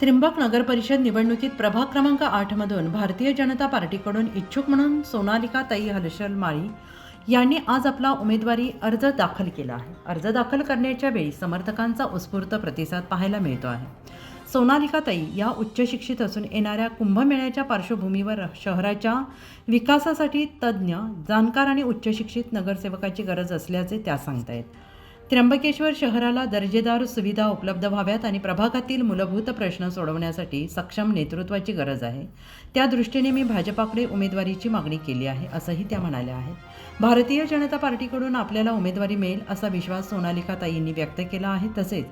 त्रिंबक नगर परिषद निवडणुकीत प्रभाग क्रमांक आठमधून भारतीय जनता पार्टीकडून इच्छुक म्हणून सोनालिका ताई हलशल माळी यांनी आज आपला उमेदवारी अर्ज दाखल केला आहे. अर्ज दाखल करण्याच्या वेळी समर्थकांचा उत्स्फूर्त प्रतिसाद पाहायला मिळतो आहे. सोनालिका ताई या उच्च शिक्षित असून येणाऱ्या कुंभमेळ्याच्या पार्श्वभूमीवर शहराच्या विकासासाठी तज्ज्ञ जाणकार आणि उच्च शिक्षित नगरसेवकाची गरज असल्याचे त्या सांगतायत. त्र्यंबकेश्वर शहराला दर्जेदार सुविधा उपलब्ध व्हाव्यात आणि प्रभागातील मूलभूत प्रश्न सोडवण्यासाठी सक्षम नेतृत्वाची गरज आहे. त्या दृष्टीने मी भाजपाकडे उमेदवारीची मागणी केली आहे असंही त्या म्हणाल्या आहेत. भारतीय जनता पार्टीकडून आपल्याला उमेदवारी मिळेल असा विश्वास सोनालिका ताईंनी व्यक्त केला आहे. तसेच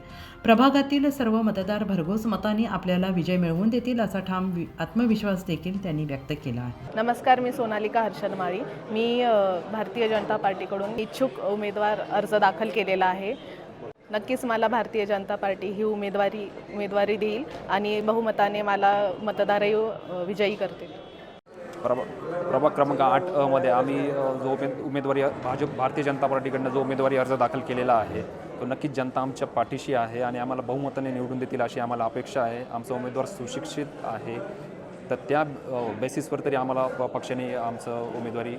प्रभागातील सर्व मतदार भरघोस मतांनी आपल्याला विजय मिळवून देतील असा ठाम वि- आत्मविश्वास देखील त्यांनी व्यक्त केला आहे. नमस्कार मी सोनालिका हर्षल माळी. मी भारतीय जनता पार्टीकडून इच्छुक उमेदवार अर्ज दाखल केलेला आहे. नक्कीच मला भारतीय जनता पार्टी ही उमेदवारी उमेदवारी देईल आणि बहुमताने मला मतदारही विजयी करतील. प्रभा प्रभाग क्रमांक आठमध्ये आम्ही जो उमेद उमेदवारी भाजप भारतीय जनता पार्टीकडनं जो उमेदवारी अर्ज दाखल केलेला आहे तो नक्कीच जनता आमच्या पाठीशी आहे आणि आम्हाला बहुमताने निवडून देतील अशी आम्हाला अपेक्षा आहे. आमचा उमेदवार सुशिक्षित आहे. तर त्या बेसिसवर तरी आम्हाला प- पक्षाने आमचं उमेदवारी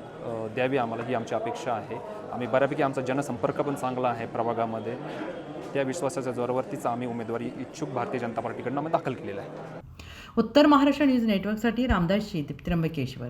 द्यावी आम्हाला ही आमची अपेक्षा आहे. आम्ही बऱ्यापैकी आमचा जनसंपर्क पण चांगला आहे प्रभागामध्ये. त्या विश्वासाच्या जोरावरतीच आम्ही उमेदवारी इच्छुक भारतीय जनता पार्टीकडनं आम्ही दाखल केलेला आहे. उत्तर महाराष्ट्र न्यूज नेटवर्कसाठी रामदास शीत त्र्यंबकेश्वर